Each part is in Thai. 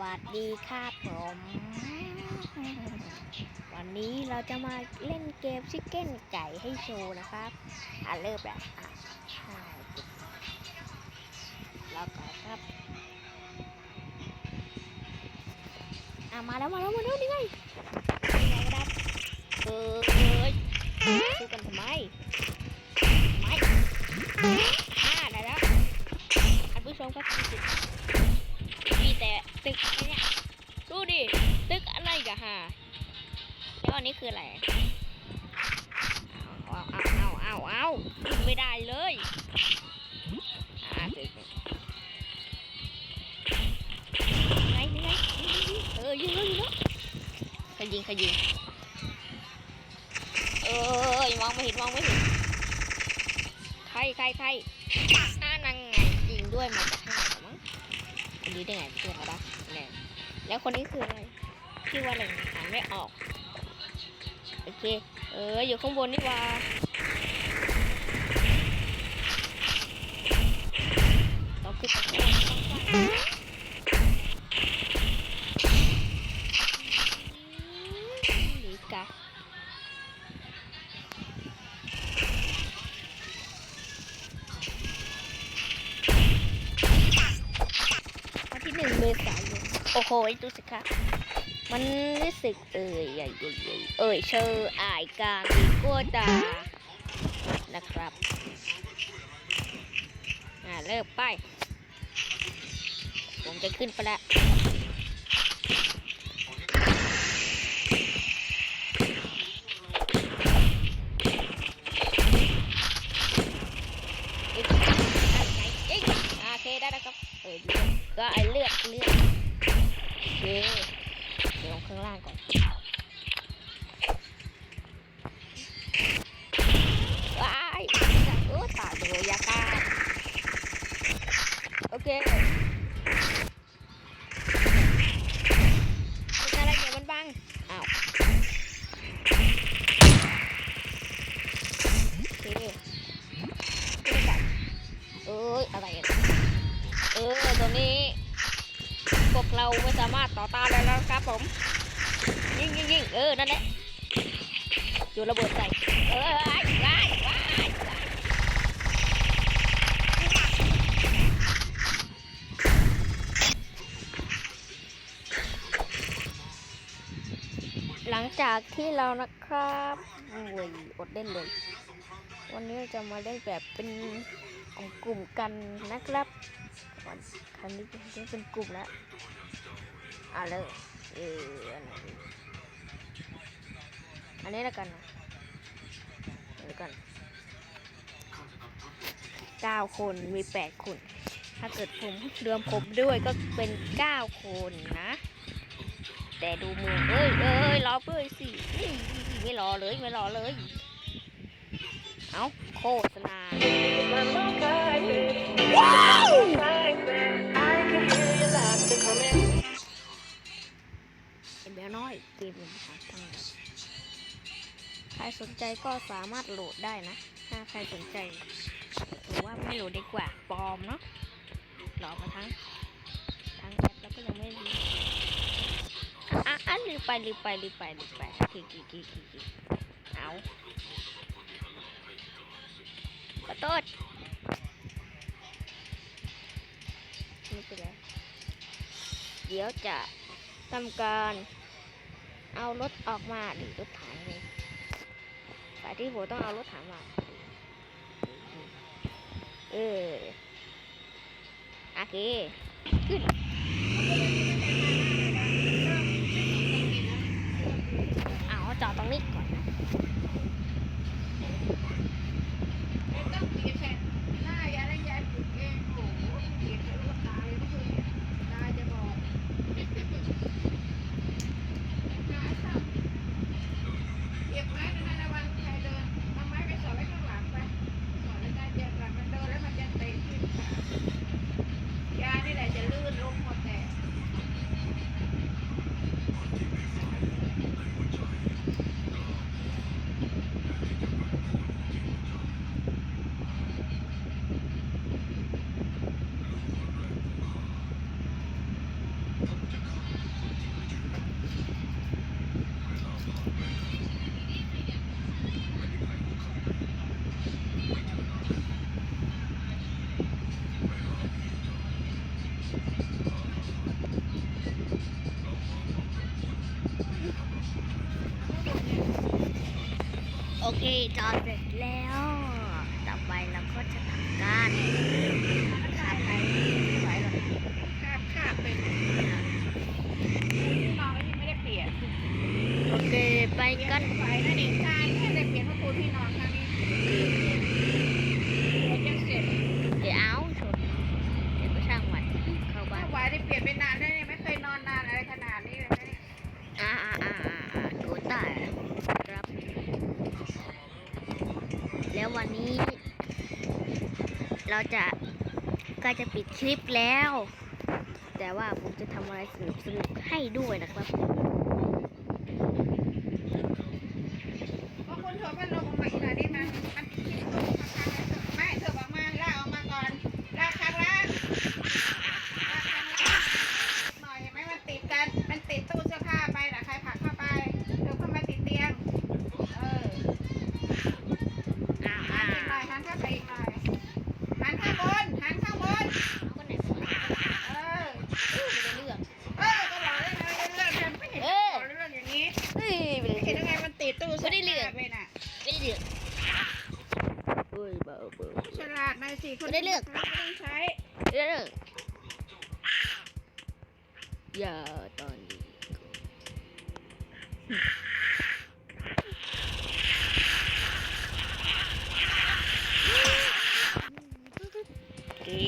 วัสดีครับผม วันนี้เราจะมาเล่นเกมชิคเก้นไก่ให้โชว์นะครับ อะเริ่มแล้วอะแล้วก่อนครับ อะมาแล้วมาแล้วมาแล้วนี่ไงนี่ไงครับเออเอ้ยสู้กันทำไมไม่อ่าได้แล้วท่านผู้ชมครับ แต่ตึกไอ้เนี่ยดูดิตึกอะไรกะฮะแล้วอันนี้คืออะไรเอาเอาเอาเอาเอาขึ้นไม่ได้เลยอ่าตึกไงไงเออยิงแล้วยิงแล้วขยิงขยิงเออมองไม่เห็นมองไม่เห็นใครใครใครอ่านังไงยิงด้วยมาจากข้างใน นี้ได้ไงเพื่อนเขาปะเนี่ยแล้วคนนี้คืออะไรชื่อว่าอะไรอ่านไม่ออก โอเค เออ อยู่ข้างบนนี่ว่าเราขึ้น โอ้โหดูสิคะมันรู้สึกเอ่ยใหญ่ใหญ่ใหญ่เอ่ยเชออายกางดีกว่าตานะครับอ่าเริ่มไป ผมจะขึ้นไปแล้วอีกอันไหนอีกโอเคได้แล้วครับ เออดีก็ไอเลือกเลือกโอเคเดี๋ยวลงข้างล่างก่อนว้ายโอ้ตายเลยยากาโอเคเป็นอะไรเนี่ยมันบังอ้าวโอเคขึ้นไปเอ้ยอะไรอะ เออตัวนี้ พวก เราไม่สามารถต่อต้านได้แล้วครับผมยิงยิงยิงเออนั่นแหละอยู่ระเบิดใส่เออไอ้ไอ้ไอ้หลังจากที่เรานะครับโอ้ยอดเล่นเลย วันนี้เราจะมาเล่นแบบเป็นกลุ่มกันนะครับก่อนครั้งนี้เป็นกลุ่มแล้ว อะเลยเอออันไหนดีอันนี้ล้วกันนะเดี๋ยวกันเก้าคนมีแปดคน ถ้าเกิดผมรวมผมด้วยก็เป็นเก้าคนนะ แต่ดูมือเอ้ยเอ้ยรอเพื่อสิไม่รอเลยไม่รอเลย เอาโฆษณาเห็นแมว อยเกมนภาษาทั้งหมดใครสนใจก็สามารถโหลดได้นะ ถ้าใครสนใจหรือว่าไม่โหลดดีกว่าปลอมเนาะหลอกมาทั้งทั้งแอปแล้วก็ยังไม่รีอะอะลืมไปลืมไปลืมไปลืมไปกี่กี่กี่กี่กี่เอาขอโทษไม่เป็นไรเดี๋ยวจะทำการ เอารถออกมาหรือรถถังเลยสายที่ผมต้องเอารถถังมาเออโอเคขึ้นเอาจอดตรงนี้ก่อนนะี่จอดเสร็จแล้ว ต่อไปเราก็จะทำการขาไปไว้หรอขาบข้าบไปอนไม่ได้เปลี่ยน โอเค ไปกันไปนั่นเองการแค่เปลี่ยนพระคุณพี่นอน เราจะก็จะปิดคลิปแล้ว แต่ว่าผมจะทำอะไรสนุกสนุกให้ด้วยนะครับ ลือกไม่ต้องใช้เลือกอย่าตอนนี้ดี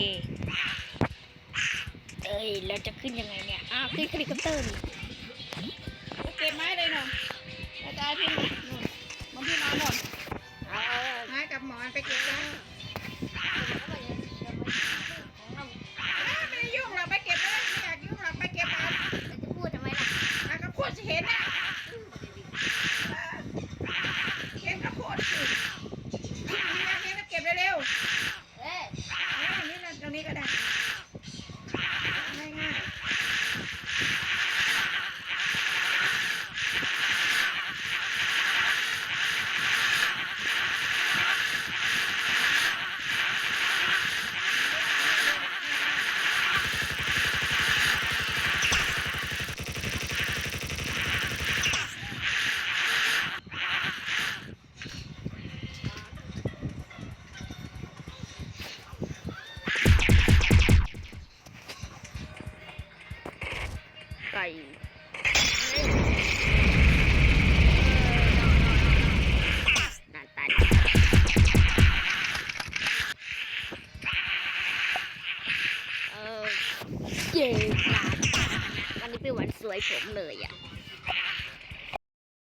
เอ้ยเราจะขึ้นยังไงเนี่ยอ้าวขึ้นเฮลิคอปเตอร์นี่เก็บไม้เลยเนาะอาจารย์ที่นู่นมันพี่นอนหมดหายกับหมอนไปเก็บแล้ว เห็นนะ ผมเลยอะ